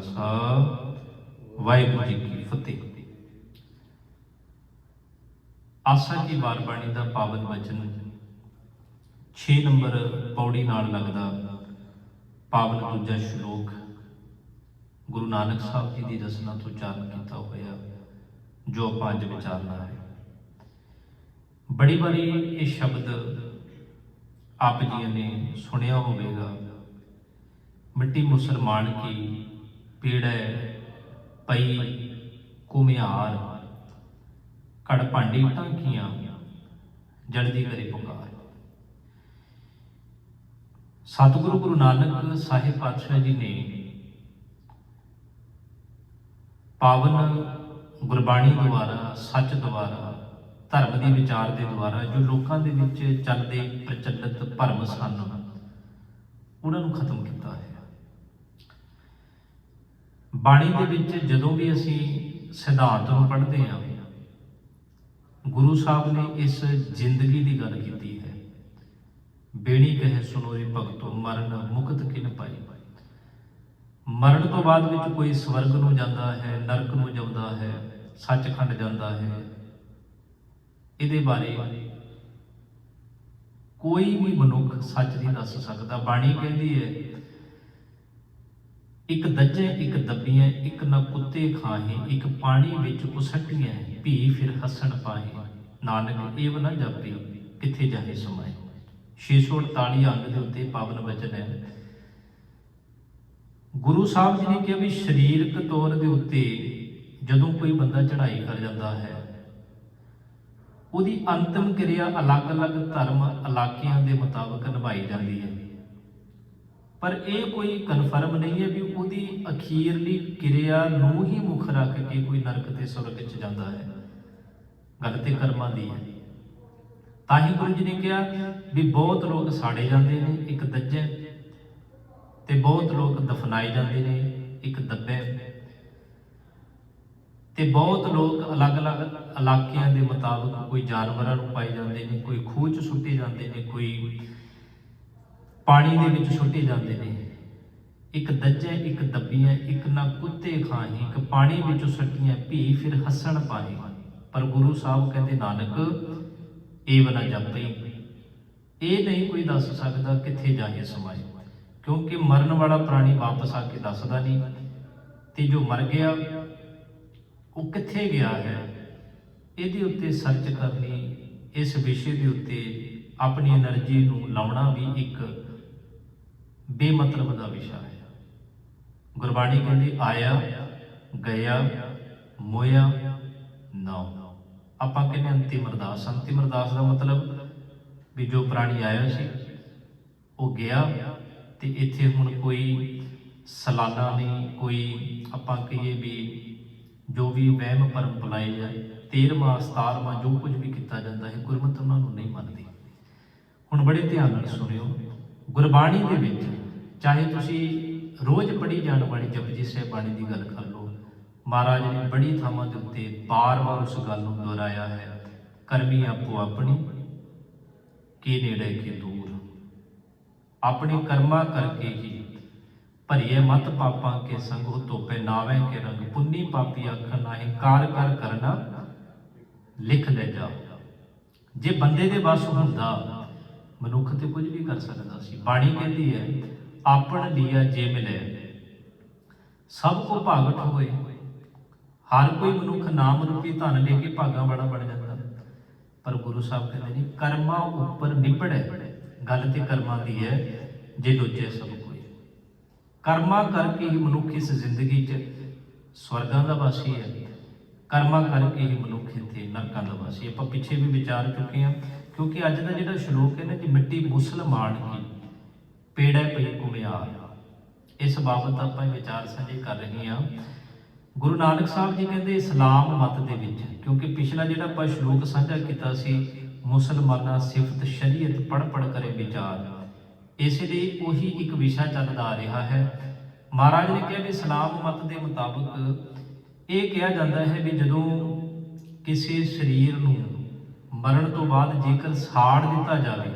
ਖਾਲਸਾ ਵਾਹਿਗੁਰੂ ਜੀ ਕੀ ਫਤਿਹ। ਆਸਾ ਕੀ ਬਾਣੀ ਦਾ ਪਾਵਨ ਵਚਨ 6 ਨੰਬਰ ਪੌੜੀ ਨਾਲ ਲੱਗਦਾ ਪਾਵਨ ਦੂਜਾ ਸ਼ਲੋਕ ਗੁਰੂ ਨਾਨਕ ਸਾਹਿਬ ਜੀ ਦੀ ਰਚਨਾ ਤੋਂ ਉਚਾਰਨ ਕੀਤਾ ਹੋਇਆ, ਜੋ ਆਪਾਂ ਅੱਜ ਵਿਚਾਰਨਾ ਹੈ। ਬੜੀ ਵਾਰੀ ਇਹ ਸ਼ਬਦ ਆਪ ਜੀ ਨੇ ਸੁਣਿਆ ਹੋਵੇਗਾ। ਮਿੱਟੀ ਮੁਸਲਮਾਨ ਕੀ ਪੀੜੈ ਪਈ ਕੁਮਿਆਰ ਕੜ ਭਾਂਡੀ ਟਾਂਕੀਆਂ ਜੜਦੀ ਕਰੇ ਪੁਕਾਰ ਸਤਿਗੁਰੂ ਗੁਰੂ ਨਾਨਕ ਸਾਹਿਬ ਪਾਤਸ਼ਾਹ ਜੀ ਨੇ ਪਾਵਨ ਗੁਰਬਾਣੀ ਦੁਆਰਾ, ਸੱਚ ਦੁਆਰਾ, ਧਰਮ ਦੇ ਵਿਚਾਰ ਦੇ ਦੁਆਰਾ, ਜੋ ਲੋਕਾਂ ਦੇ ਵਿੱਚ ਚੱਲਦੇ ਪ੍ਰਚਲਿਤ ਭਰਮ ਸਨ, ਉਹਨਾਂ ਨੂੰ ਖਤਮ ਕੀਤਾ ਹੈ। ਬਾਣੀ ਦੇ ਵਿੱਚ ਜਦੋਂ ਵੀ ਅਸੀਂ ਸਿਧਾਂਤ ਨੂੰ ਪੜ੍ਹਦੇ ਹਾਂ, ਗੁਰੂ ਸਾਹਿਬ ਨੇ ਇਸ ਜ਼ਿੰਦਗੀ ਦੀ ਗੱਲ ਕੀਤੀ ਹੈ। ਬੇਣੀ ਕਹੇ ਸੁਨੋ ਰੇ ਭਗਤੋ, ਮਰਨ ਮੁਕਤ ਕਿਨ ਪਾਈ। ਮਰਨ ਤੋਂ ਬਾਅਦ ਵਿੱਚ ਕੋਈ ਸਵਰਗ ਨੂੰ ਜਾਂਦਾ ਹੈ, ਨਰਕ ਨੂੰ ਜਾਂਦਾ ਹੈ, ਸੱਚਖੰਡ ਜਾਂਦਾ ਹੈ। ਇਹਦੇ ਬਾਰੇ ਕੋਈ ਵੀ ਮਨੁੱਖ ਸੱਚ ਨਹੀਂ ਦੱਸ ਸਕਦਾ। ਬਾਣੀ ਕਹਿੰਦੀ ਹੈ ਇੱਕ ਦੱਜੇ, ਇੱਕ ਦੱਬੀਆਂ ਇੱਕ ਨਾ ਕੁੱਤੇ ਖਾਹੇ, ਇੱਕ ਪਾਣੀ ਵਿੱਚ ਉਸਟੀਆਂ ਭੀ ਫਿਰ ਹੱਸਣ ਪਾਹੇ। ਨਾਨਕ ਇਹ ਨਾ ਜਾਪੇ, ਕਿੱਥੇ ਜਾਹੇ ਸਮਾਏ 648 ਅੰਗ ਦੇ ਉੱਤੇ ਪਾਵਨ ਵਚਨ ਹੈ। ਗੁਰੂ ਸਾਹਿਬ ਜੀ ਨੇ ਕਿਹਾ ਵੀ ਸਰੀਰਕ ਤੌਰ ਦੇ ਉੱਤੇ ਜਦੋਂ ਕੋਈ ਬੰਦਾ ਚੜ੍ਹਾਈ ਕਰ ਜਾਂਦਾ ਹੈ, ਉਹਦੀ ਅੰਤਮ ਕਿਰਿਆ ਅਲੱਗ-ਅਲੱਗ ਧਰਮ, ਇਲਾਕਿਆਂ ਦੇ ਮੁਤਾਬਕ ਨਿਭਾਈ ਜਾਂਦੀ ਹੈ। ਪਰ ਇਹ ਕੋਈ ਕਨਫਰਮ ਨਹੀਂ ਹੈ ਵੀ ਉਹਦੀ ਅਖੀਰਲੀ ਕਿਰਿਆ ਨੂੰ ਹੀ ਮੁੱਖ ਰੱਖ ਕੇ ਕੋਈ ਨਰਕ ਤੇ ਸੁਰਗ 'ਚ ਜਾਂਦਾ ਹੈ। ਗੱਲ ਤੇ ਕਰਮਾਂ ਦੀ ਹੈ। ਤਾਂ ਹੀ ਗੁਰੂ ਜੀ ਨੇ ਕਿਹਾ ਵੀ ਬਹੁਤ ਲੋਕ ਸਾੜੇ ਜਾਂਦੇ ਨੇ, ਇੱਕ ਦੱਜੇ ਤੇ ਬਹੁਤ ਲੋਕ ਦਫਨਾਏ ਜਾਂਦੇ ਨੇ, ਇੱਕ ਦੱਬੇ ਤੇ ਬਹੁਤ ਲੋਕ ਅਲੱਗ-ਅਲੱਗ ਇਲਾਕਿਆਂ ਦੇ ਮੁਤਾਬਕ ਕੋਈ ਜਾਨਵਰਾਂ ਨੂੰ ਪਾਏ ਜਾਂਦੇ ਨੇ, ਕੋਈ ਖੂਹ 'ਚ ਸੁੱਟੇ ਜਾਂਦੇ ਨੇ, ਕੋਈ ਪਾਣੀ ਦੇ ਵਿੱਚ ਛੁੱਟੀ ਜਾਂਦੇ ਨੇ। ਇੱਕ ਦੱਜੇ, ਇੱਕ ਦੱਬੀਆਂ ਇੱਕ ਨਾ ਕੁੱਤੇ ਖਾਹੀ। ਇੱਕ ਪਾਣੀ ਵਿੱਚੋਂ ਸੱਟੀਆਂ ਭੀ, ਫਿਰ ਹੱਸਣ ਪਾਏ ਪਰ ਗੁਰੂ ਸਾਹਿਬ ਕਹਿੰਦੇ, ਨਾਨਕ ਇਹ ਬਣਾ ਜਾਪੇ ਇਹ ਨਹੀਂ ਕੋਈ ਦੱਸ ਸਕਦਾ ਕਿੱਥੇ ਜਾਏ ਸਮਾਏ। ਕਿਉਂਕਿ ਮਰਨ ਵਾਲਾ ਪ੍ਰਾਣੀ ਵਾਪਸ ਆ ਕੇ ਦੱਸਦਾ ਨਹੀਂ। ਤੇ ਜੋ ਮਰ ਗਿਆ, ਉਹ ਕਿੱਥੇ ਗਿਆ ਹੈ? ਇਹਦੇ ਉੱਤੇ ਸਰਚ ਕਰਨੀ, ਇਸ ਵਿਸ਼ੇ ਦੇ ਉੱਤੇ ਆਪਣੀ એનર્ਜੀ ਨੂੰ ਲਾਉਣਾ ਵੀ ਇੱਕ ਬੇਮਤਲਬ ਦਾ ਵਿਸ਼ਾ ਹੈ। ਗੁਰਬਾਣੀ ਕਹਿੰਦੀ, ਆਇਆ, ਗਿਆ, ਮੋਇਆ ਨਾ ਆਪਾਂ ਕਹਿੰਦੇ ਅੰਤਿਮ ਅਰਦਾਸ। ਅੰਤਿਮ ਅਰਦਾਸ ਦਾ ਮਤਲਬ ਵੀ ਜੋ ਪ੍ਰਾਣੀ ਆਇਆ ਸੀ, ਉਹ ਗਿਆ ਤੇ ਇੱਥੇ ਹੁਣ ਕੋਈ ਸਲਾਨਾ ਨਹੀਂ, ਕੋਈ ਆਪਾਂ ਕਹੀਏ ਵੀ ਜੋ ਵੀ ਵਹਿਮ ਭਰਮ ਭੁਲਾਏ ਜਾਏ 13ਵਾਂ 17ਵਾਂ ਜੋ ਕੁਝ ਵੀ ਕੀਤਾ ਜਾਂਦਾ ਹੈ, ਗੁਰਮਤਿ ਉਹਨਾਂ ਨੂੰ ਨਹੀਂ ਮੰਨਦੀ। ਹੁਣ ਬੜੇ ਧਿਆਨ ਨਾਲ ਸੁਣਿਓ, ਗੁਰਬਾਣੀ ਦੇ ਵਿੱਚ ਚਾਹੇ ਤੁਸੀਂ ਰੋਜ਼ ਪੜ੍ਹੀ ਜਾਣ ਵਾਲੀ ਜਪਜੀ ਸਾਹਿਬ ਬਾਣੀ ਦੀ ਗੱਲ ਕਰ ਲਓ, ਮਹਾਰਾਜ ਨੇ ਬੜੀ ਥਾਵਾਂ ਦੇ ਉੱਤੇ ਬਾਰ-ਬਾਰ ਉਸ ਗੱਲ ਨੂੰ ਦੁਹਰਾਇਆ ਹੈ, ਕਰਮੀ ਆਪੋ ਆਪਣੀ, ਕੀ ਨੇੜੇ ਕੀ ਦੂਰ। ਆਪਣੇ ਕਰਮਾਂ ਕਰਕੇ ਹੀ ਭਰੀਏ ਮਤ ਪਾਪਾਂ ਕੇ ਸੰਗੋ ਧੋਪੇ ਨਾਵੇਂ ਕੇ ਰੰਗ, ਪੁੰਨੀ ਪਾਪੀ ਆਖਣ ਨਾਹੀਂ ਕਾਰ ਕਰ ਕਰਨਾ, ਲਿਖ ਲੈ ਜਾ। ਜੇ ਬੰਦੇ ਦੇ ਵੱਸ ਹੁੰਦਾ, ਮਨੁੱਖ ਤੇ ਕੁਝ ਵੀ ਕਰ ਸਕਦਾ ਸੀ। ਬਾਣੀ ਕਹਿੰਦੀ ਹੈ ਆਪਣ ਲਿਆ ਜੇ ਮਿਲੇ। ਸਭ ਕੋ ਭਾਗਟ ਹੋਏ। ਹਰ ਕੋਈ ਮਨੁੱਖ ਨਾਮ ਰੂਪੀ ਧਨ ਲੈ ਕੇ ਭਾਗਾ ਵਾਲਾ ਬਣ ਜਾਂਦਾ। ਪਰ ਗੁਰੂ ਸਾਹਿਬ ਕਹਿੰਦੇ ਨੇ, ਕਰਮਾਂ ਉੱਪਰ ਨਿਪੜੈ, ਗੱਲ ਤੇ ਕਰਮਾਂ ਦੀ ਹੈ ਜੇ ਦੂਜੇ ਸਭ ਕੋਈ। ਕਰਮਾਂ ਕਰਕੇ ਹੀ ਮਨੁੱਖ ਇਸ ਜ਼ਿੰਦਗੀ 'ਚ ਸਵਰਗਾਂ ਦਾ ਵਾਸੀ ਹੈ ਕਰਮਾਂ ਕਰਕੇ ਹੀ ਮਨੁੱਖ ਇੱਥੇ ਨਰਕਾਂ ਦਾ ਵਾਸੀ ਆਪਾਂ ਪਿੱਛੇ ਵੀ ਵਿਚਾਰ ਚੁੱਕੇ ਹਾਂ ਕਿਉਂਕਿ ਅੱਜ ਦਾ ਜਿਹੜਾ ਸ਼ਲੋਕ ਹੈ ਨਾ ਕਿ ਮਿੱਟੀ ਮੁਸਲਮਾਨ ਕੀ ਪੇੜਾ ਪਈ ਕੁਮਿਆਰ ਇਸ ਬਾਬਤ ਆਪਾਂ ਵਿਚਾਰ ਸਾਂਝੇ ਕਰ ਰਹੇ ਹਾਂ। ਗੁਰੂ ਨਾਨਕ ਸਾਹਿਬ ਜੀ ਕਹਿੰਦੇ, ਇਸਲਾਮ ਮਤ ਦੇ ਵਿੱਚ। ਕਿਉਂਕਿ ਪਿਛਲਾ ਜਿਹੜਾ ਆਪਾਂ ਸ਼ਲੋਕ ਸਾਂਝਾ ਕੀਤਾ ਸੀ, ਮੁਸਲਮਾਨਾਂ ਸਿਫਤ ਸ਼ਰੀਅਤ ਪੜ ਪੜ ਕਰੇ ਵਿਚਾਰ, ਇਸੇ ਲਈ ਉਹੀ ਇੱਕ ਵਿਸ਼ਾ ਚੱਲਦਾ ਆ ਰਿਹਾ ਹੈ। ਮਹਾਰਾਜ ਨੇ ਕਿਹਾ ਵੀ ਇਸਲਾਮ ਮਤ ਦੇ ਮੁਤਾਬਕ ਇਹ ਕਿਹਾ ਜਾਂਦਾ ਹੈ ਵੀ ਜਦੋਂ ਕਿਸੇ ਸਰੀਰ ਨੂੰ ਮਰਨ ਤੋਂ ਬਾਅਦ ਜੇਕਰ ਸਾੜ ਦਿੱਤਾ ਜਾਵੇ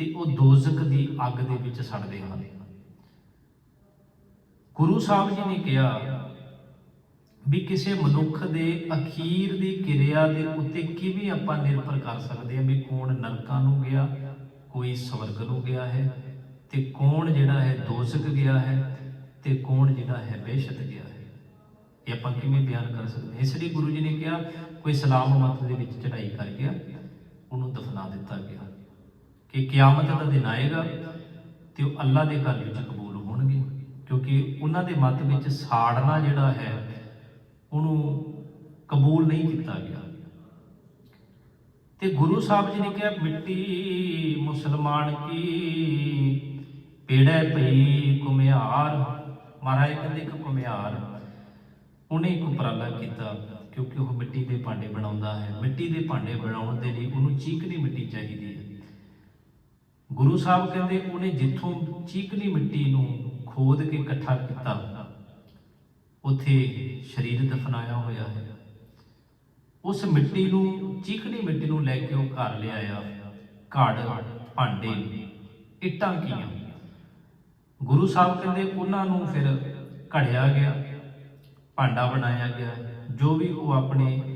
ਤੇ ਉਹ ਦੋਜ਼ਖ ਦੀ ਅੱਗ ਦੇ ਵਿੱਚ ਸੜਦੇ ਹਨ। ਗੁਰੂ ਸਾਹਿਬ ਜੀ ਨੇ ਕਿਹਾ ਵੀ ਕਿਸੇ ਮਨੁੱਖ ਦੇ ਅਖੀਰ ਦੀ ਕਿਰਿਆ ਦੇ ਉੱਤੇ ਕਿਵੇਂ ਆਪਾਂ ਨਿਰਭਰ ਕਰ ਸਕਦੇ ਹਾਂ ਵੀ ਕੌਣ ਨਰਕਾਂ ਨੂੰ ਗਿਆ, ਕੋਈ ਸਵਰਗ ਨੂੰ ਗਿਆ ਹੈ ਤੇ ਕੌਣ ਜਿਹੜਾ ਹੈ ਦੋਜ਼ਖ ਗਿਆ ਹੈ ਤੇ ਕੌਣ ਜਿਹੜਾ ਹੈ ਬੇਸ਼ਤ ਗਿਆ ਹੈ। ਇਹ ਆਪਾਂ ਕਿਵੇਂ ਬਿਆਨ ਕਰ ਸਕਦੇ ਹਾਂ? ਇਸ ਲਈ ਗੁਰੂ ਜੀ ਨੇ ਕਿਹਾ, ਕੋਈ ਸਲਾਮ ਮਤ ਦੇ ਵਿੱਚ ਚੜਾਈ ਕਰ ਗਿਆ ਉਹਨੂੰ ਦਫਨਾ ਦਿੱਤਾ ਗਿਆ। ਕਿ ਕਿਆਮਤ ਦਾ ਦਿਨ ਆਏਗਾ ਤੇ ਉਹ ਅੱਲਾ ਦੇ ਘਰ ਵਿੱਚ ਕਬੂਲ ਹੋਣਗੇ, ਕਿਉਂਕਿ ਉਹਨਾਂ ਦੇ ਮੱਤ ਵਿੱਚ ਸਾੜਨਾ ਜਿਹੜਾ ਹੈ, ਉਹਨੂੰ ਕਬੂਲ ਨਹੀਂ ਕੀਤਾ ਗਿਆ। ਤੇ ਗੁਰੂ ਸਾਹਿਬ ਜੀ ਨੇ ਕਿਹਾ, ਮਿੱਟੀ ਮੁਸਲਮਾਨ ਕੀ ਪੇੜੈ ਪਈ ਕੁਮਿਆਰ ਮਹਾਰਾਜ ਕਹਿੰਦੇ, ਇੱਕ ਕੁਮਿਆਰ ਉਹਨੇ ਇੱਕ ਉਪਰਾਲਾ ਕੀਤਾ, ਕਿਉਂਕਿ ਉਹ ਮਿੱਟੀ ਦੇ ਭਾਂਡੇ ਬਣਾਉਂਦਾ ਹੈ। ਮਿੱਟੀ ਦੇ ਭਾਂਡੇ ਬਣਾਉਣ ਦੇ ਲਈ ਉਹਨੂੰ ਚੀਕਣੀ ਮਿੱਟੀ ਚਾਹੀਦੀ ਹੈ। ਗੁਰੂ ਸਾਹਿਬ ਕਹਿੰਦੇ ਉਹਨੇ ਜਿੱਥੋਂ ਚੀਕਣੀ ਮਿੱਟੀ ਨੂੰ ਖੋਦ ਕੇ ਇਕੱਠਾ ਕੀਤਾ, ਉੱਥੇ ਸਰੀਰ ਦਫਨਾਇਆ ਹੋਇਆ ਹੈ। ਉਸ ਮਿੱਟੀ ਨੂੰ, ਚੀਕਣੀ ਮਿੱਟੀ ਨੂੰ ਲੈ ਕੇ ਉਹ ਘਰ ਲਿਆਇਆ। ਘੜ, ਭਾਂਡੇ, ਇੱਟਾਂ ਕੀਆਂ। ਗੁਰੂ ਸਾਹਿਬ ਕਹਿੰਦੇ ਉਹਨਾਂ ਨੂੰ ਫਿਰ ਘੜਿਆ ਗਿਆ, ਭਾਂਡਾ ਬਣਾਇਆ ਗਿਆ। ਜੋ ਵੀ ਉਹ ਆਪਣੇ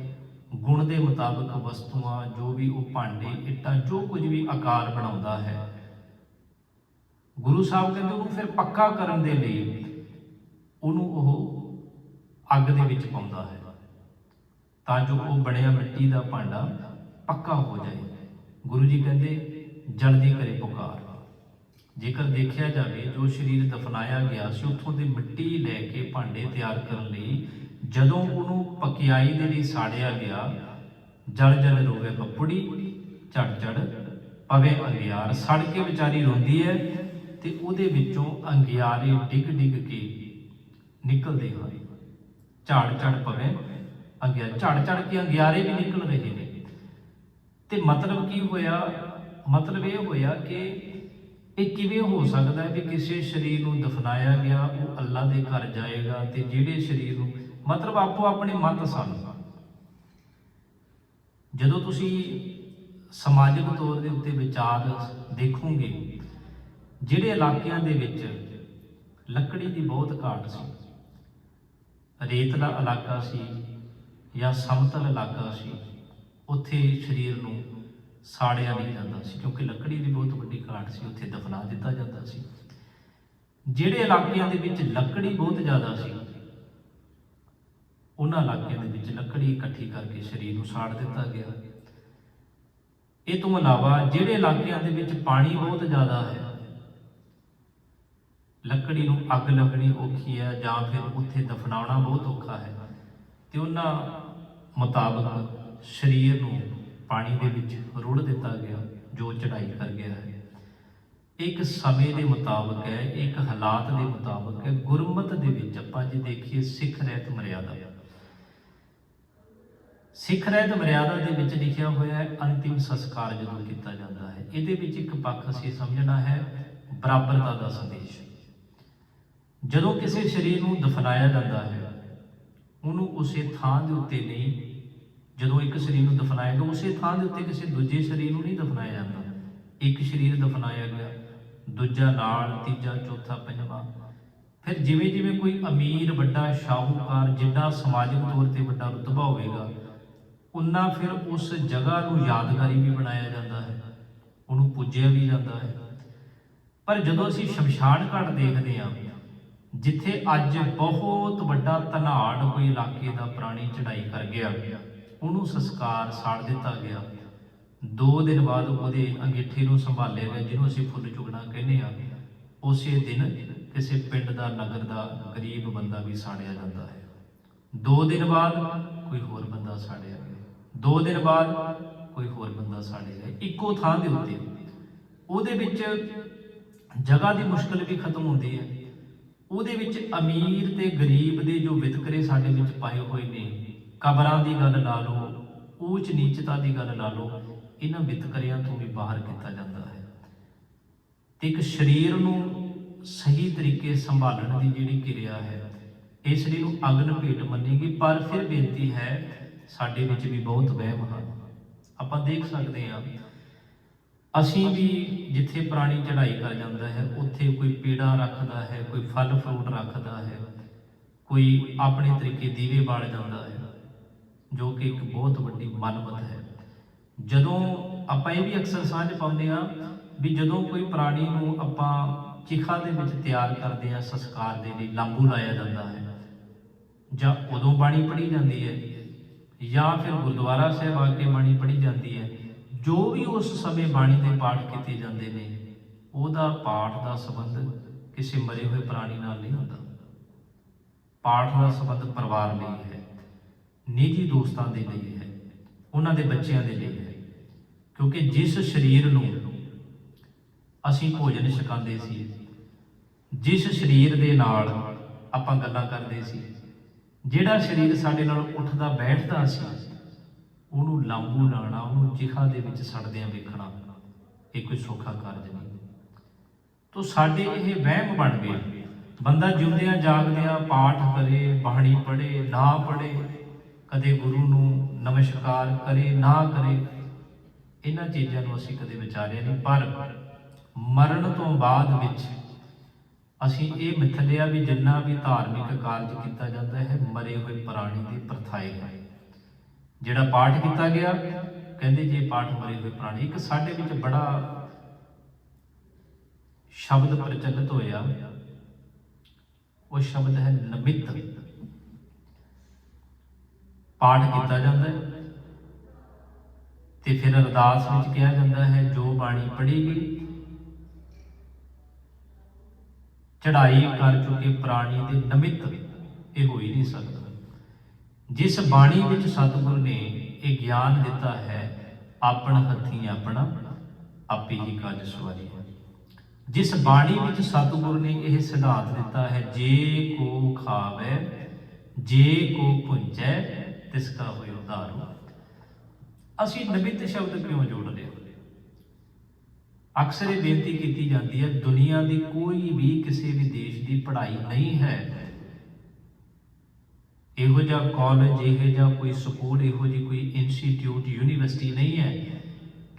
ਗੁਣ ਦੇ ਮੁਤਾਬਕ ਵਸਤੂਆਂ, ਜੋ ਵੀ ਉਹ ਭਾਂਡੇ, ਇੱਟਾਂ, ਜੋ ਕੁਝ ਵੀ ਆਕਾਰ ਬਣਾਉਂਦਾ ਹੈ। ਗੁਰੂ ਸਾਹਿਬ ਕਹਿੰਦੇ ਉਹਨੂੰ ਫਿਰ ਪੱਕਾ ਕਰਨ ਦੇ ਲਈ ਉਹਨੂੰ ਉਹ ਅੱਗ ਦੇ ਵਿੱਚ ਪਾਉਂਦਾ ਹੈ, ਤਾਂ ਜੋ ਉਹ ਬਣਿਆ ਮਿੱਟੀ ਦਾ ਭਾਂਡਾ ਪੱਕਾ ਹੋ ਜਾਏ। ਗੁਰੂ ਜੀ ਕਹਿੰਦੇ ਜਲਦੀ ਕਰੇ ਪੁਕਾਰ। ਜੇਕਰ ਦੇਖਿਆ ਜਾਵੇ, ਜੋ ਸਰੀਰ ਦਫਨਾਇਆ ਗਿਆ ਸੀ, ਉੱਥੋਂ ਦੀ ਮਿੱਟੀ ਲੈ ਕੇ ਭਾਂਡੇ ਤਿਆਰ ਕਰਨ ਲਈ ਜਦੋਂ ਉਹਨੂੰ ਪਕਿਆਈ ਦੇ ਲਈ ਸਾੜਿਆ ਗਿਆ ਜਲ ਜਲ ਰੋਵੇ ਪਪੜੀ ਝੜ ਝੜ ਪਵੇ ਅੰਗਿਆਰ। ਸੜ ਕੇ ਵਿਚਾਰੀ ਰੋਂਦੀ ਹੈ ਤੇ ਉਹਦੇ ਵਿੱਚੋਂ ਅੰਗਿਆਰੇ ਡਿੱਗ ਡਿੱਗ ਕੇ ਨਿਕਲਦੇ ਹਨ। ਝੜ ਝੜ ਪਵੇ ਅੰਗਿਆ ਝੜ ਝੜ ਕੇ ਅੰਗਿਆਰੇ ਵੀ ਨਿਕਲ ਰਹੇ ਨੇ। ਤੇ ਮਤਲਬ ਕੀ ਹੋਇਆ? ਮਤਲਬ ਇਹ ਹੋਇਆ ਕਿ ਇਹ ਕਿਵੇਂ ਹੋ ਸਕਦਾ ਹੈ ਵੀ ਕਿਸੇ ਸਰੀਰ ਨੂੰ ਦਫਨਾਇਆ ਗਿਆ, ਉਹ ਅੱਲਾ ਦੇ ਘਰ ਜਾਏਗਾ ਤੇ ਜਿਹੜੇ ਸਰੀਰ ਨੂੰ ਮਤਲਬ ਆਪੋ ਆਪਣੇ ਮਤ ਸਨ। ਜਦੋਂ ਤੁਸੀਂ ਸਮਾਜਿਕ ਤੌਰ ਦੇ ਉੱਤੇ ਵਿਚਾਰ ਦੇਖੋਗੇ, ਜਿਹੜੇ ਇਲਾਕਿਆਂ ਦੇ ਵਿੱਚ ਲੱਕੜੀ ਦੀ ਬਹੁਤ ਘਾਟ ਸੀ, ਰੇਤ ਦਾ ਇਲਾਕਾ ਸੀ ਜਾਂ ਸਮਤਲ ਇਲਾਕਾ ਸੀ, ਉੱਥੇ ਸਰੀਰ ਨੂੰ ਸਾੜਿਆ ਨਹੀਂ ਜਾਂਦਾ ਸੀ, ਕਿਉਂਕਿ ਲੱਕੜੀ ਦੀ ਬਹੁਤ ਵੱਡੀ ਘਾਟ ਸੀ, ਉੱਥੇ ਦਫਨਾ ਦਿੱਤਾ ਜਾਂਦਾ ਸੀ। ਜਿਹੜੇ ਇਲਾਕਿਆਂ ਦੇ ਵਿੱਚ ਲੱਕੜੀ ਬਹੁਤ ਜ਼ਿਆਦਾ ਸੀ ਉਹਨਾਂ ਇਲਾਕਿਆਂ ਦੇ ਵਿੱਚ ਲੱਕੜੀ ਇਕੱਠੀ ਕਰਕੇ ਸਰੀਰ ਨੂੰ ਸਾੜ ਦਿੱਤਾ ਗਿਆ। ਇਹ ਤੋਂ ਇਲਾਵਾ ਜਿਹੜੇ ਇਲਾਕਿਆਂ ਦੇ ਵਿੱਚ ਪਾਣੀ ਬਹੁਤ ਜ਼ਿਆਦਾ ਹੈ, ਲੱਕੜੀ ਨੂੰ ਅੱਗ ਲੱਗਣੀ ਔਖੀ ਹੈ ਜਾਂ ਫਿਰ ਉੱਥੇ ਦਫਨਾਉਣਾ ਬਹੁਤ ਔਖਾ ਹੈ, ਤੇ ਉਹਨਾਂ ਮੁਤਾਬਕ ਸਰੀਰ ਨੂੰ ਪਾਣੀ ਦੇ ਵਿੱਚ ਰੁੜ ਦਿੱਤਾ ਗਿਆ, ਜੋ ਚੜਾਈ ਕਰ ਗਿਆ ਹੈ। ਇੱਕ ਸਮੇਂ ਦੇ ਮੁਤਾਬਕ ਹੈ, ਇੱਕ ਹਾਲਾਤ ਦੇ ਮੁਤਾਬਕ ਹੈ, ਗੁਰਮਤ ਦੇ ਵਿੱਚ ਆਪਾਂ ਜੇ ਦੇਖੀਏ ਸਿੱਖ ਰਹਿਤ ਮਰਿਆਦਾ ਸਿੱਖ ਰਹਿਤ ਮਰਿਆਦਾ ਦੇ ਵਿੱਚ ਲਿਖਿਆ ਹੋਇਆ ਹੈ, ਅੰਤਿਮ ਸੰਸਕਾਰ ਜਦੋਂ ਕੀਤਾ ਜਾਂਦਾ ਹੈ, ਇਹਦੇ ਵਿੱਚ ਇੱਕ ਪੱਖ ਅਸੀਂ ਸਮਝਣਾ ਹੈ, ਬਰਾਬਰਤਾ ਦਾ ਸੰਦੇਸ਼। ਜਦੋਂ ਕਿਸੇ ਸਰੀਰ ਨੂੰ ਦਫਨਾਇਆ ਜਾਂਦਾ ਹੈ, ਉਹਨੂੰ ਉਸੇ ਥਾਂ ਦੇ ਉੱਤੇ ਨਹੀਂ, ਜਦੋਂ ਇੱਕ ਸਰੀਰ ਨੂੰ ਦਫਨਾਇਆ ਗਿਆ ਉਸੇ ਥਾਂ ਦੇ ਉੱਤੇ ਕਿਸੇ ਦੂਜੇ ਸਰੀਰ ਨੂੰ ਨਹੀਂ ਦਫਨਾਇਆ ਜਾਂਦਾ। ਇੱਕ ਸਰੀਰ ਦਫਨਾਇਆ ਗਿਆ, ਦੂਜਾ ਨਾਲ, ਤੀਜਾ, ਚੌਥਾ, ਪੰਜਵਾਂ। ਫਿਰ ਜਿਵੇਂ ਜਿਵੇਂ ਕੋਈ ਅਮੀਰ, ਵੱਡਾ ਸ਼ਾਹੂਕਾਰ, ਜਿੱਡਾ ਸਮਾਜਿਕ ਤੌਰ ਤੇ ਵੱਡਾ ਰੁਤਬਾ ਹੋਵੇਗਾ ਉਨਾ ਫਿਰ ਉਸ ਜਗ੍ਹਾ ਨੂੰ ਯਾਦਗਾਰੀ ਵੀ ਬਣਾਇਆ ਜਾਂਦਾ ਹੈ, ਉਹਨੂੰ ਪੂਜਿਆ ਵੀ ਜਾਂਦਾ ਹੈ। ਪਰ ਜਦੋਂ ਅਸੀਂ ਸ਼ਮਸ਼ਾਨ ਘਾਟ ਦੇਖਦੇ ਹਾਂ, ਜਿੱਥੇ ਅੱਜ ਬਹੁਤ ਵੱਡਾ ਧਨਾੜ ਕੋਈ ਇਲਾਕੇ ਦਾ ਪ੍ਰਾਣੀ ਚੜਾਈ ਕਰ ਗਿਆ, ਉਹਨੂੰ ਸੰਸਕਾਰ ਸਾੜ ਦਿੱਤਾ ਗਿਆ। ਦੋ ਦਿਨ ਬਾਅਦ ਉਹਦੇ ਅੰਗੀਠੇ ਨੂੰ ਸੰਭਾਲਿਆ ਗਿਆ, ਜਿਹਨੂੰ ਅਸੀਂ ਫੁੱਲ ਚੁਗਣਾ ਕਹਿੰਦੇ ਆ ਉਸੇ ਦਿਨ ਕਿਸੇ ਪਿੰਡ ਦਾ, ਨਗਰ ਦਾ ਗਰੀਬ ਬੰਦਾ ਵੀ ਸਾੜਿਆ ਜਾਂਦਾ ਹੈ। ਦੋ ਦਿਨ ਬਾਅਦ ਕੋਈ ਹੋਰ ਬੰਦਾ ਸਾੜਿਆ ਗਿਆ। ਦੋ ਦਿਨ ਬਾਅਦ ਕੋਈ ਹੋਰ ਬੰਦਾ ਸਾੜੇਗਾ ਇੱਕੋ ਥਾਂ ਦੇ ਉੱਤੇ ਉਹਦੇ ਵਿੱਚ ਜਗ੍ਹਾ ਦੀ ਮੁਸ਼ਕਲ ਵੀ ਖਤਮ ਹੁੰਦੀ ਹੈ। ਉਹਦੇ ਵਿੱਚ ਅਮੀਰ ਤੇ ਗਰੀਬ ਦੇ ਜੋ ਵਿਤਕਰੇ ਸਾਡੇ ਵਿੱਚ ਪਾਏ ਹੋਏ ਨੇ, ਕਬਰਾਂ ਦੀ ਗੱਲ ਲਾ ਲਓ, ਊਚ ਨੀਚਤਾ ਦੀ ਗੱਲ ਲਾ ਲਓ, ਇਹਨਾਂ ਵਿਤਕਰਿਆਂ ਤੋਂ ਵੀ ਬਾਹਰ ਕੀਤਾ ਜਾਂਦਾ ਹੈ। ਤੇ ਇੱਕ ਸਰੀਰ ਨੂੰ ਸਹੀ ਤਰੀਕੇ ਸੰਭਾਲਣ ਦੀ ਜਿਹੜੀ ਕਿਰਿਆ ਹੈ, ਇਸ ਲਈ ਨੂੰ ਅਗਨ ਭੇਟ ਮੰਨੇਗੀ, ਪਰ ਫਿਰ ਬੇਨਤੀ ਹੈ ਸਾਡੇ ਵਿੱਚ ਵੀ ਬਹੁਤ ਵਹਿਮ ਹਨ ਆਪਾਂ ਦੇਖ ਸਕਦੇ ਹਾਂ ਅਸੀਂ ਵੀ ਜਿੱਥੇ ਪ੍ਰਾਣੀ ਚੜ੍ਹਾਈ ਕਰ ਜਾਂਦਾ ਹੈ, ਉੱਥੇ ਕੋਈ ਪੀੜਾ ਰੱਖਦਾ ਹੈ, ਕੋਈ ਫਲ ਫਰੂਟ ਰੱਖਦਾ ਹੈ, ਕੋਈ ਆਪਣੇ ਤਰੀਕੇ ਦੀਵੇ ਬਾਲ ਜਾਂਦਾ ਹੈ, ਜੋ ਕਿ ਇੱਕ ਬਹੁਤ ਵੱਡੀ ਮਨਮਤ ਹੈ। ਜਦੋਂ ਆਪਾਂ ਇਹ ਵੀ ਅਕਸਰ ਸਾਂਝ ਪਾਉਂਦੇ ਆ ਵੀ ਜਦੋਂ ਕੋਈ ਪ੍ਰਾਣੀ ਨੂੰ ਆਪਾਂ ਚਿਖਾ ਦੇ ਵਿੱਚ ਤਿਆਰ ਕਰਦੇ ਆ ਸੰਸਕਾਰ ਦੇ ਲਈ ਲਾਂਬੂ ਲਾਇਆ ਜਾਂਦਾ ਹੈ ਜਾਂ ਉਦੋਂ ਬਾਣੀ ਪੜ੍ਹੀ ਜਾਂਦੀ ਹੈ ਜਾਂ ਫਿਰ ਗੁਰਦੁਆਰਾ ਸਾਹਿਬ ਆ ਕੇ ਬਾਣੀ ਪੜ੍ਹੀ ਜਾਂਦੀ ਹੈ, ਜੋ ਵੀ ਉਸ ਸਮੇਂ ਬਾਣੀ ਦੇ ਪਾਠ ਕੀਤੇ ਜਾਂਦੇ ਨੇ, ਉਹਦਾ ਪਾਠ ਦਾ ਸੰਬੰਧ ਕਿਸੇ ਮਰੇ ਹੋਏ ਪ੍ਰਾਣੀ ਨਾਲ ਨਹੀਂ ਹੁੰਦਾ। ਪਾਠ ਦਾ ਸੰਬੰਧ ਪਰਿਵਾਰ ਲਈ ਹੈ, ਨਿੱਜੀ ਦੋਸਤਾਂ ਦੇ ਲਈ ਹੈ, ਉਹਨਾਂ ਦੇ ਬੱਚਿਆਂ ਦੇ ਲਈ ਹੈ, ਕਿਉਂਕਿ ਜਿਸ ਸਰੀਰ ਨੂੰ ਅਸੀਂ ਭੋਜਨ ਛਕਾਉਂਦੇ ਸੀ, ਜਿਸ ਸਰੀਰ ਦੇ ਨਾਲ ਆਪਾਂ ਗੱਲਾਂ ਕਰਦੇ ਸੀ ਜਿਹੜਾ ਸਰੀਰ ਸਾਡੇ ਨਾਲ ਉੱਠਦਾ, ਬੈਠਦਾ ਸੀ, ਉਹਨੂੰ ਲਾਂਬੂ ਲਾਣਾ, ਉਹਨੂੰ ਚਿਖਾ ਦੇ ਵਿੱਚ ਸੜਦਿਆਂ ਵੇਖਣਾ, ਇਹ ਕੋਈ ਸੌਖਾ ਕਾਰਜ ਨਹੀਂ। ਤੋ ਸਾਡੇ ਇਹ ਵਹਿਮ ਬਣ ਗਏ ਬੰਦਾ ਜਿਉਂਦਿਆਂ, ਜਾਗਦਿਆਂ, ਪਾਠ ਕਰੇ, ਬਾਣੀ ਪੜ੍ਹੇ ਨਾ ਪੜ੍ਹੇ, ਕਦੇ ਗੁਰੂ ਨੂੰ ਨਮਸਕਾਰ ਕਰੇ, ਨਾ ਕਰੇ, ਇਹਨਾਂ ਚੀਜ਼ਾਂ ਨੂੰ ਅਸੀਂ ਕਦੇ ਵਿਚਾਰਿਆ ਨਹੀਂ। ਪਰ ਮਰਨ ਤੋਂ ਬਾਅਦ ਵਿੱਚ ਅਸੀਂ ਇਹ ਮਿੱਥ ਲਿਆ ਵੀ ਜਿੰਨਾ ਵੀ ਧਾਰਮਿਕ ਕਾਰਜ ਕੀਤਾ ਜਾਂਦਾ ਹੈ, ਮਰੇ ਹੋਏ ਪ੍ਰਾਣੀ ਦੀ ਪ੍ਰਥਾਏ ਹੈ। ਜਿਹੜਾ ਪਾਠ ਕੀਤਾ ਗਿਆ, ਕਹਿੰਦੇ ਜੇ ਪਾਠ ਮਰੇ ਹੋਏ ਪ੍ਰਾਣੀ, ਇੱਕ ਸਾਡੇ ਵਿੱਚ ਬੜਾ ਸ਼ਬਦ ਪ੍ਰਚਲਿਤ ਹੋਇਆ। ਉਹ ਸ਼ਬਦ ਹੈ ਨਮਿਤ। ਪਾਠ ਕੀਤਾ ਜਾਂਦਾ ਹੈ ਤੇ ਫਿਰ ਅਰਦਾਸ ਵਿੱਚ ਕਿਹਾ ਜਾਂਦਾ ਹੈ, ਜੋ ਬਾਣੀ ਪੜ੍ਹੀ ਗਈ ਚੜਾਈ ਕਰ ਚੁੱਕੇ ਪ੍ਰਾਣੀ ਦੇ ਨਮਿਤ ਇਹ ਹੋ ਹੀ ਨਹੀਂ ਸਕਦਾ। ਜਿਸ ਬਾਣੀ ਵਿੱਚ ਸਤਿਗੁਰ ਨੇ ਇਹ ਗਿਆਨ ਦਿੱਤਾ ਹੈ, ਆਪਣ ਹੱਥੀਂ ਆਪਣਾ, ਆਪੇ ਹੀ ਕਾਜ ਸਵਾਰੀ ਜਿਸ ਬਾਣੀ ਵਿੱਚ ਸਤਿਗੁਰ ਨੇ ਇਹ ਸਿਧਾਂਤ ਦਿੱਤਾ ਹੈ, ਜੇ ਕੋ ਖਾਵੇ, ਜੇ ਕੋ ਪੁੰਜੈ ਤਿਸ ਕਾ ਹੋਇ ਉਧਾਰ। ਅਸੀਂ ਨਮਿਤ ਸ਼ਬਦ ਕਿਉਂ ਜੋੜ ਲਿਆ ਅਕਸਰ ਇਹ ਬੇਨਤੀ ਕੀਤੀ ਜਾਂਦੀ ਹੈ, ਦੁਨੀਆ ਦੀ ਕੋਈ ਵੀ ਕਿਸੇ ਵੀ ਦੇਸ਼ ਦੀ ਪੜ੍ਹਾਈ ਨਹੀਂ ਹੈ। ਇਹੋ ਜਿਹਾ ਕਾਲਜ ਇਹੋ ਜਿਹਾ ਕੋਈ ਸਕੂਲ, ਇਹੋ ਜਿਹੀ ਕੋਈ ਇੰਸਟੀਚਿਊਟ ਯੂਨੀਵਰਸਿਟੀ ਨਹੀਂ ਹੈ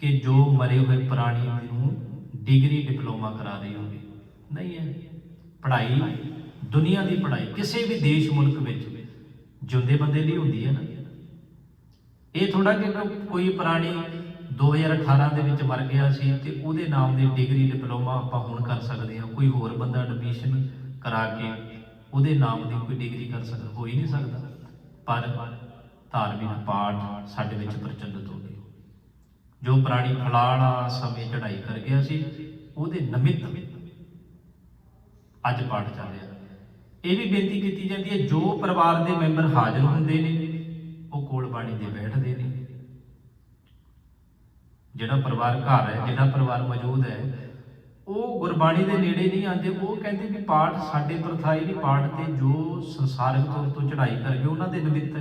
ਕਿ ਜੋ ਮਰੇ ਹੋਏ ਪ੍ਰਾਣੀ ਨੂੰ ਡਿਗਰੀ ਡਿਪਲੋਮਾ ਕਰਾ ਰਹੀ ਹੋਵੇ। ਨਹੀਂ ਹੈ। ਪੜ੍ਹਾਈ, ਦੁਨੀਆ ਦੀ ਪੜ੍ਹਾਈ, ਕਿਸੇ ਵੀ ਦੇਸ਼, ਮੁਲਕ ਵਿੱਚ ਜਿਉਂਦੇ ਬੰਦੇ ਲਈ ਹੁੰਦੀ ਹੈ ਨਾ। ਇਹ ਥੋੜਾ ਕਿ ਕੋਈ ਪ੍ਰਾਣੀ 2018 ਦੇ ਵਿੱਚ ਮਰ ਗਿਆ ਸੀ ਤੇ ਉਹਦੇ ਨਾਮ ਦੀ ਡਿਗਰੀ, ਡਿਪਲੋਮਾ ਆਪਾਂ ਹੁਣ ਕਰ ਸਕਦੇ ਹਾਂ। ਕੋਈ ਹੋਰ ਬੰਦਾ ਐਡਮਿਸ਼ਨ ਕਰਾ ਕੇ ਉਹਦੇ ਨਾਮ ਦੀ ਕੋਈ ਡਿਗਰੀ ਕਰ ਸਕਦਾ, ਹੋ ਹੀ ਨਹੀਂ ਸਕਦਾ। ਪਰ ਧਾਰਮਿਕ ਪਾਠ ਸਾਡੇ ਵਿੱਚ ਪ੍ਰਚਲਿਤ ਹੋ ਗਏ ਜੋ ਪ੍ਰਾਣੀ ਫਲਾਣਾ ਸਮੇਂ ਚੜ੍ਹਾਈ ਕਰ ਗਿਆ ਸੀ, ਉਹਦੇ ਨਮਿਤ ਅੱਜ ਪਾਠ ਚੱਲ ਰਿਹਾ। ਇਹ ਵੀ ਬੇਨਤੀ ਕੀਤੀ ਜਾਂਦੀ ਹੈ, ਜੋ ਪਰਿਵਾਰ ਦੇ ਮੈਂਬਰ ਹਾਜ਼ਰ ਹੁੰਦੇ ਨੇ, ਉਹ ਕੋਲ ਬਾਣੀ ਦੇ ਬੈਠਦੇ ਨੇ। ਜਿਹੜਾ ਪਰਿਵਾਰ ਘਰ ਹੈ, ਜਿਹੜਾ ਪਰਿਵਾਰ ਮੌਜੂਦ ਹੈ, ਉਹ ਗੁਰਬਾਣੀ ਦੇ ਨੇੜੇ ਨਹੀਂ ਆਉਂਦੇ। ਉਹ ਕਹਿੰਦੇ ਵੀ ਪਾਠ ਸਾਡੇ ਪ੍ਰਥਾਈ ਨਹੀਂ ਪਾਠ ਤੇ ਜੋ ਸੰਸਾਰਿਕ ਤੌਰ ਤੋਂ ਚੜ੍ਹਾਈ ਕਰ ਗਏ ਉਹਨਾਂ ਦੇ ਨਿਮਿਤ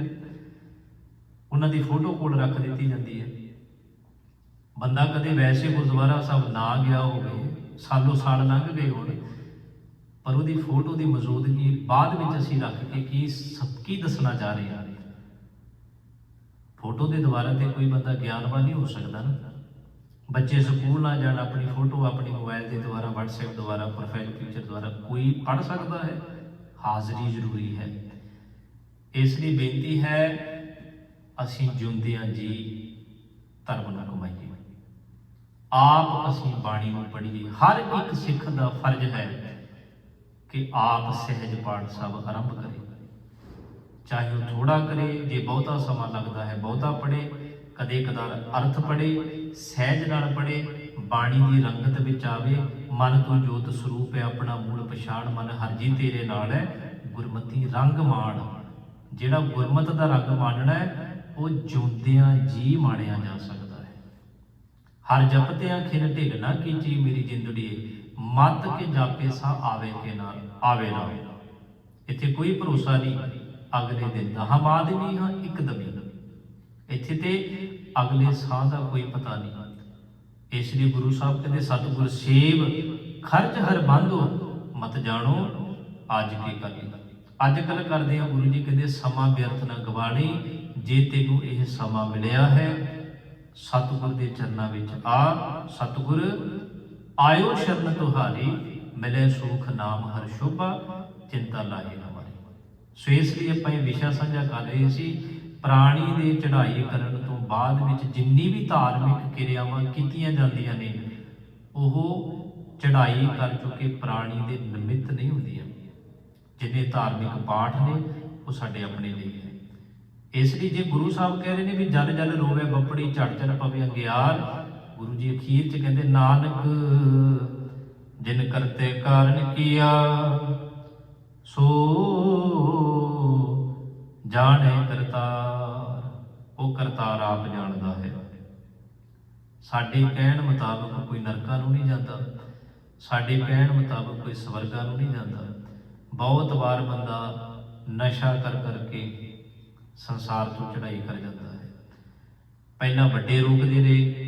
ਉਹਨਾਂ ਦੀ ਫੋਟੋ ਕੋਲ ਰੱਖ ਦਿੱਤੀ ਜਾਂਦੀ ਹੈ। ਬੰਦਾ ਕਦੇ ਵੈਸੇ ਗੁਰਦੁਆਰਾ ਸਾਹਿਬ ਨਾ ਗਿਆ ਹੋਵੇ, ਸਾਲੋ ਸਾਲ ਲੰਘ ਗਏ ਹੋਣ, ਪਰ ਉਹਦੀ ਫੋਟੋ ਦੀ ਮੌਜੂਦਗੀ ਬਾਅਦ ਵਿੱਚ ਅਸੀਂ ਰੱਖ ਕੇ ਕੀ ਸਭ ਕੀ ਦੱਸਣਾ ਚਾਹ ਰਹੇ ਹਾਂ। ਫੋਟੋ ਦੇ ਦੁਆਰਾ ਤੇ ਕੋਈ ਬੰਦਾ ਗਿਆਨਵਾਨ ਨਹੀਂ ਹੋ ਸਕਦਾ ਨਾ। ਬੱਚੇ ਸਕੂਲ ਨਾ ਜਾਣ, ਆਪਣੀ ਫੋਟੋ ਆਪਣੀ ਮੋਬਾਈਲ ਦੇ ਦੁਆਰਾ, WhatsApp ਦੁਆਰਾ ਪ੍ਰੋਫਾਈਲ ਪਿਕਚਰ ਦੁਆਰਾ ਕੋਈ ਪੜ ਸਕਦਾ ਹੈ? ਹਾਜ਼ਰੀ ਜ਼ਰੂਰੀ ਹੈ। ਇਸ ਲਈ ਬੇਨਤੀ ਹੈ, ਅਸੀਂ ਜਿਉਂਦਿਆਂ ਜੀ ਧਰਮ ਨਾ ਕਮਾਈਏ। ਆਪ ਅਸੀਂ ਬਾਣੀ ਨੂੰ ਪੜ੍ਹੀਏ। ਹਰ ਇੱਕ ਸਿੱਖ ਦਾ ਫਰਜ਼ ਹੈ ਕਿ ਆਪ ਸਹਿਜ ਪਾਠ ਸਭ ਆਰੰਭ ਕਰੇ। ਚਾਹੇ ਉਹ ਥੋੜਾ ਕਰੇ, ਜੇ ਬਹੁਤਾ ਸਮਾਂ ਲੱਗਦਾ ਹੈ, ਬਹੁਤਾ ਪੜੇ ਕਦੇ ਕਦਾਰ ਅਰਥ ਪੜੇ ਸਹਿਜ ਨਾਲ ਪੜੇ ਬਾਣੀ ਦੀ ਰੰਗਤ ਵਿੱਚ ਆਵੇ, ਮਨ ਤੋਂ ਜੋਤ ਸਰੂਪ ਹੈ, ਆਪਣਾ ਮੂਲ ਪਛਾਣ ਮਨ ਹਰਜੀ ਤੇਰੇ ਨਾਲ ਹੈ, ਗੁਰਮਤੀ ਰੰਗ ਮਾਣ। ਜਿਹੜਾ ਗੁਰਮਤ ਦਾ ਰੰਗ ਮਾਣਣਾ ਹੈ, ਉਹ ਜਿਉਂਦਿਆਂ ਜੀ ਮਾਣਿਆ ਜਾ ਸਕਦਾ ਹੈ। ਹਰ ਜਪਤਿਆਂ ਖਿਨ ਢਿੱਲ ਨਾ ਕੀਚੀ ਮੇਰੀ ਜਿੰਦੜੀਏ, ਮਤ ਕੇ ਜਾਪੇ ਸਾ ਆਵੇ ਕੇ ਨਾਲ, ਆਵੇ ਨਾ ਇੱਥੇ ਕੋਈ ਭਰੋਸਾ ਨਹੀਂ, ਅਗਲੇ ਦਿਨ ਦਾ ਹਮ ਹਾਂ, ਇੱਕ ਦਮੀ। ਇੱਥੇ ਤੇ ਅਗਲੇ ਸਾਹ ਦਾ ਕੋਈ ਪਤਾ ਨਹੀਂ। ਇਸ ਲਈ ਗੁਰੂ ਸਾਹਿਬ ਕਹਿੰਦੇ, ਸਤਿਗੁਰ ਸੇਵ, ਖਰਚ ਹਰ ਬੰਧੋ ਮਤ ਜਾਣੋ, ਅੱਜ ਕੀ ਕਰੀ ਅੱਜ ਕੱਲ ਕਰਦੇ ਆ ਗੁਰੂ ਜੀ ਕਹਿੰਦੇ, ਸਮਾਂ ਵਿਅਰਥ ਨਾ ਗਵਾਣੀ ਜੇ ਤੈਨੂੰ ਇਹ ਸਮਾਂ ਮਿਲਿਆ ਹੈ, ਸਤਿਗੁਰ ਦੇ ਚਰਨਾਂ ਵਿੱਚ ਆ, ਸਤਿਗੁਰ, ਆਇਓ ਸ਼ਰਨ ਤੁਹਾਰੀ, ਮਿਲੇ ਸੁਖ ਨਾਮ ਹਰ ਸ਼ੋਭਾ, ਚਿੰਤਾ ਲਾਹੀ ਨਾ ਮਾਰੇ। ਸੋ ਇਸ ਲਈ ਆਪਾਂ ਇਹ ਵਿਸ਼ਾ ਸਾਂਝਾ ਕਰ ਰਹੇ ਸੀ ਪ੍ਰਾਣੀ ਦੇ ਚੜ੍ਹਾਈ ਕਰਨ ਤੋਂ ਬਾਅਦ ਵਿੱਚ ਜਿੰਨੀ ਵੀ ਧਾਰਮਿਕ ਕਿਰਿਆਵਾਂ ਕੀਤੀਆਂ ਜਾਂਦੀਆਂ ਨੇ ਉਹ ਚੜ੍ਹਾਈ ਕਰ ਚੁੱਕੇ ਪ੍ਰਾਣੀ ਦੇ ਨਿਮਿਤ ਨਹੀਂ ਹੁੰਦੀਆਂ। ਜਿੰਨੇ ਧਾਰਮਿਕ ਪਾਠ ਨੇ ਉਹ ਸਾਡੇ ਆਪਣੇ ਲਈ ਹੈ ਇਸ ਲਈ ਜੇ ਗੁਰੂ ਸਾਹਿਬ ਕਹਿ ਰਹੇ ਨੇ ਵੀ ਜਲ ਜਲ ਰੋਵੇ ਬੱਪੜੀ ਝੜ ਝੜ ਪਵੇ ਅੰਗਿਆਰ ਗੁਰੂ ਜੀ ਅਖੀਰ ਚ ਕਹਿੰਦੇ ਨਾਨਕ ਜਿਨ ਕਰਤੇ ਕਾਰਨ ਕੀਆ ਸੋ ਜਾਣੇ ਕਰਤਾਰ ਉਹ ਕਰਤਾਰ ਆਪ ਜਾਣਦਾ ਹੈ। ਸਾਡੇ ਕਹਿਣ ਮੁਤਾਬਕ ਕੋਈ ਨਰਕਾਂ ਨੂੰ ਨਹੀਂ ਜਾਂਦਾ। ਸਾਡੇ ਕਹਿਣ ਮੁਤਾਬਕ ਕੋਈ ਸਵਰਗਾਂ ਨੂੰ ਨਹੀਂ ਜਾਂਦਾ। ਬਹੁਤ ਵਾਰ ਬੰਦਾ ਨਸ਼ਾ ਕਰ ਕਰਕੇ ਸੰਸਾਰ ਤੋਂ ਚੜਾਈ ਕਰ ਜਾਂਦਾ ਹੈ। ਪਹਿਲਾਂ ਵੱਡੇ ਰੋਕਦੇ ਰਹੇ,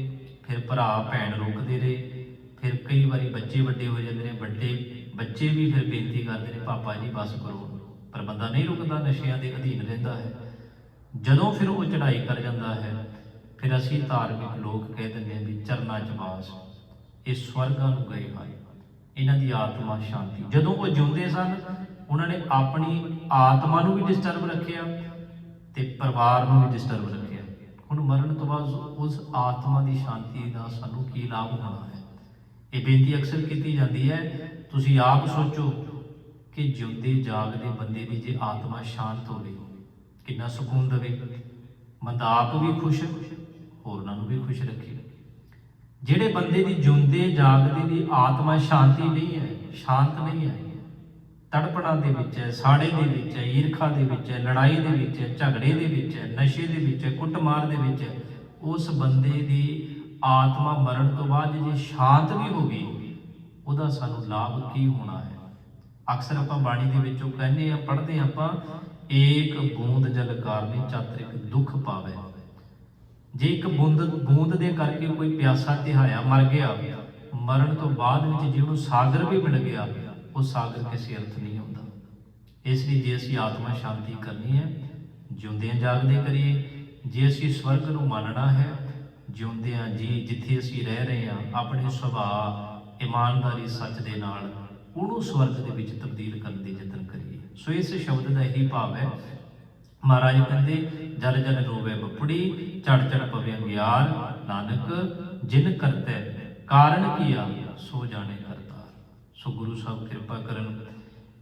ਫਿਰ ਭਰਾ, ਭੈਣ ਰੋਕਦੇ ਰਹੇ, ਫਿਰ ਕਈ ਵਾਰੀ ਬੱਚੇ ਵੱਡੇ ਹੋ ਜਾਂਦੇ ਨੇ, ਵੱਡੇ ਬੱਚੇ ਵੀ ਫਿਰ ਬੇਨਤੀ ਕਰਦੇ ਨੇ, ਪਾਪਾ ਜੀ, ਬਸ ਕਰੋ। ਪਰ ਬੰਦਾ ਨਹੀਂ ਰੁਕਦਾ, ਨਸ਼ਿਆਂ ਦੇ ਅਧੀਨ ਰਹਿੰਦਾ ਹੈ। ਜਦੋਂ ਫਿਰ ਉਹ ਚੜ੍ਹਾਈ ਕਰ ਜਾਂਦਾ ਹੈ, ਫਿਰ ਅਸੀਂ ਧਾਰਮਿਕ ਲੋਕ ਕਹਿ ਦਿੰਦੇ ਹਾਂ ਵੀ ਚਰਨਾ ਚ ਵਾਸ। ਇਹ ਸਵਰਗਾਂ ਨੂੰ ਗਏ ਹਨ ਇਹਨਾਂ ਦੀ ਆਤਮਾ ਸ਼ਾਂਤੀ ਜਦੋਂ ਉਹ ਜਿਉਂਦੇ ਸਨ, ਉਹਨਾਂ ਨੇ ਆਪਣੀ ਆਤਮਾ ਨੂੰ ਵੀ ਡਿਸਟਰਬ ਰੱਖਿਆ ਤੇ ਪਰਿਵਾਰ ਨੂੰ ਵੀ ਡਿਸਟਰਬ ਰੱਖਿਆ। ਹੁਣ ਮਰਨ ਤੋਂ ਬਾਅਦ ਉਸ ਆਤਮਾ ਦੀ ਸ਼ਾਂਤੀ ਦਾ ਸਾਨੂੰ ਕੀ ਲਾਭ ਹੋਣਾ ਹੈ? ਇਹ ਬੇਨਤੀ ਅਕਸਰ ਕੀਤੀ ਜਾਂਦੀ ਹੈ। ਤੁਸੀਂ ਆਪ ਸੋਚੋ ਕਿ ਜਿਉਂਦੇ ਜਾਗਦੇ ਬੰਦੇ ਦੀ ਜੇ ਆਤਮਾ ਸ਼ਾਂਤ ਹੋਵੇ ਕਿੰਨਾ ਸਕੂਨ ਦੇਵੇ। ਬੰਦਾ ਆਪ ਵੀ ਖੁਸ਼, ਹੋਰਨਾਂ ਨੂੰ ਵੀ ਖੁਸ਼ ਰੱਖੇ। ਜਿਹੜੇ ਬੰਦੇ ਦੀ ਜਿਉਂਦੇ, ਜਾਗਦੇ ਦੀ ਆਤਮਾ ਸ਼ਾਂਤੀ ਨਹੀਂ ਹੈ, ਸ਼ਾਂਤ ਨਹੀਂ ਹੈ, ਤੜਪਣਾ ਦੇ ਵਿੱਚ ਹੈ, ਸਾੜੇ ਦੇ ਵਿੱਚ ਹੈ, ਈਰਖਾ ਦੇ ਵਿੱਚ ਹੈ, ਲੜਾਈ ਦੇ ਵਿੱਚ ਹੈ, ਝਗੜੇ ਦੇ ਵਿੱਚ ਹੈ, ਨਸ਼ੇ ਦੇ ਵਿੱਚ ਹੈ, ਕੁੱਟਮਾਰ ਦੇ ਵਿੱਚ ਹੈ, ਉਸ ਬੰਦੇ ਦੀ ਆਤਮਾ ਮਰਨ ਤੋਂ ਬਾਅਦ ਜੇ ਸ਼ਾਂਤ ਵੀ ਹੋ ਗਈ, ਉਹਦਾ ਸਾਨੂੰ ਲਾਭ ਕੀ ਹੋਣਾ ਹੈ? ਅਕਸਰ ਆਪਾਂ ਬਾਣੀ ਦੇ ਵਿੱਚੋਂ ਕਹਿੰਦੇ ਆ, ਪੜ੍ਹਦੇ ਆਪਾਂ ਏਕ ਬੂੰਦ ਜਲ ਕਾਰਨੇ ਚਾਤਰਿਕ ਦੁੱਖ ਪਾਵੇ। ਜੇ ਇੱਕ ਬੂੰਦ ਬੂੰਦ ਦੇ ਕਰਕੇ ਕੋਈ ਪਿਆਸਾ ਤਿਹਾਇਆ ਮਰ ਗਿਆ, ਮਰਨ ਤੋਂ ਬਾਅਦ ਵਿੱਚ ਜੇ ਉਹਨੂੰ ਸਾਗਰ ਵੀ ਮਿਲ ਗਿਆ, ਉਹ ਸਾਗਰ ਕਿਸੇ ਅਰਥ ਨਹੀਂ ਹੁੰਦਾ। ਇਸ ਲਈ ਜੇ ਅਸੀਂ ਆਤਮਾ ਸ਼ਾਂਤੀ ਕਰਨੀ ਹੈ, ਜਿਉਂਦਿਆਂ ਜਾਗਦੇ ਕਰੀਏ, ਜੇ ਅਸੀਂ ਸਵਰਗ ਨੂੰ ਮੰਨਣਾ ਹੈ, ਜਿਉਂਦਿਆਂ ਜੀ ਜਿੱਥੇ ਅਸੀਂ ਰਹਿ ਰਹੇ ਹਾਂ, ਆਪਣੇ ਸੁਭਾਅ ਇਮਾਨਦਾਰੀ ਸੱਚ ਦੇ ਨਾਲ ਉਹਨੂੰ ਸਵਰਗ ਦੇ ਵਿੱਚ ਤਬਦੀਲ ਕਰਨ ਦੇ ਯਤਨ ਕਰੀਏ। ਸੋ ਇਸ ਸ਼ਬਦ ਦਾ ਇਹੀ ਭਾਵ ਹੈ। ਮਹਾਰਾਜ ਕਹਿੰਦੇ, ਜਲ ਜਲ ਰੋਵੇ ਬਪੜੀ ਝੜ ਝੜ ਪਵੇ ਅੰਗਿਆਰ। ਨਾਨਕ, ਜਿਨ ਕਰਤੈ, ਕਾਰਨ ਕੀਆ, ਸੋ ਜਾਣੇ ਕਰਤਾਰ ਸੋ ਗੁਰੂ ਸਾਹਿਬ ਕਿਰਪਾ ਕਰਨ,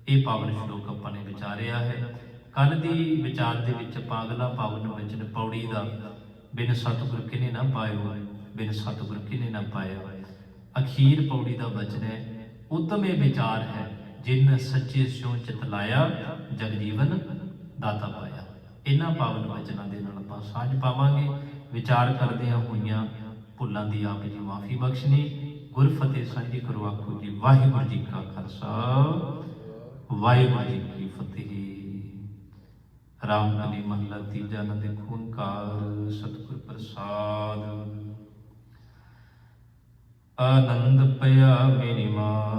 ਇਹ ਪਾਵਨ ਸ਼ਲੋਕ ਆਪਾਂ ਨੇ ਵਿਚਾਰਿਆ ਹੈ। ਕੱਲ ਦੀ ਵਿਚਾਰ ਦੇ ਵਿੱਚ ਆਪਾਂ ਅਗਲਾ ਪਾਵਨ ਵਚਨ ਪੌੜੀ ਦਾ, ਬਿਨ ਸਤਿਗੁਰ ਕਿਨੇ ਨਾ ਪਾਇਓ, ਬਿਨ ਸਤਿਗੁਰ ਕਿਨੇ ਨਾ ਪਾਇਆ। ਅਖੀਰ ਪੌੜੀ ਦਾ ਵਚਨ ਹੈ, ਉਤਮੇ ਵਿਚਾਰ ਹੈ ਜਿਨ ਸੱਚੇ ਸਿਉ ਚਿਤ ਲਾਇਆ ਜਗ ਜੀਵਨ ਦਾਤਾ ਪਾਇਆ। ਇਹਨਾਂ ਪਾਵਨ ਵਚਨਾਂ ਦੇ ਨਾਲ ਆਪਾਂ ਸਾਂਝ ਪਾਵਾਂਗੇ। ਵਿਚਾਰ ਕਰਦਿਆਂ ਹੋਈਆਂ ਭੁੱਲਾਂ ਦੀ ਆਪ ਜੀ ਮਾਫੀ ਬਖਸ਼ਣੀ। ਗੁਰ ਫਤਿਹ ਸਾਂਝੀ ਕਰੋ ਆਖੋ ਜੀ, ਵਾਹਿਗੁਰੂ ਜੀ ਕਾ ਖਾਲਸਾ। ਵਾਹਿਗੁਰੂ ਜੀ ਕੀ ਫਤਿਹ। ਰਾਮ ਕਲੀ ਮਹਲਾ ਤੀਜਾ ਨੰਦ ਖੂਨਕਾਰ ਸਤਿਗੁਰ ਪ੍ਰਸਾਦ। ਆਨੰਦ ਪਿਆ ਮੇਰੀ ਮਾਂ।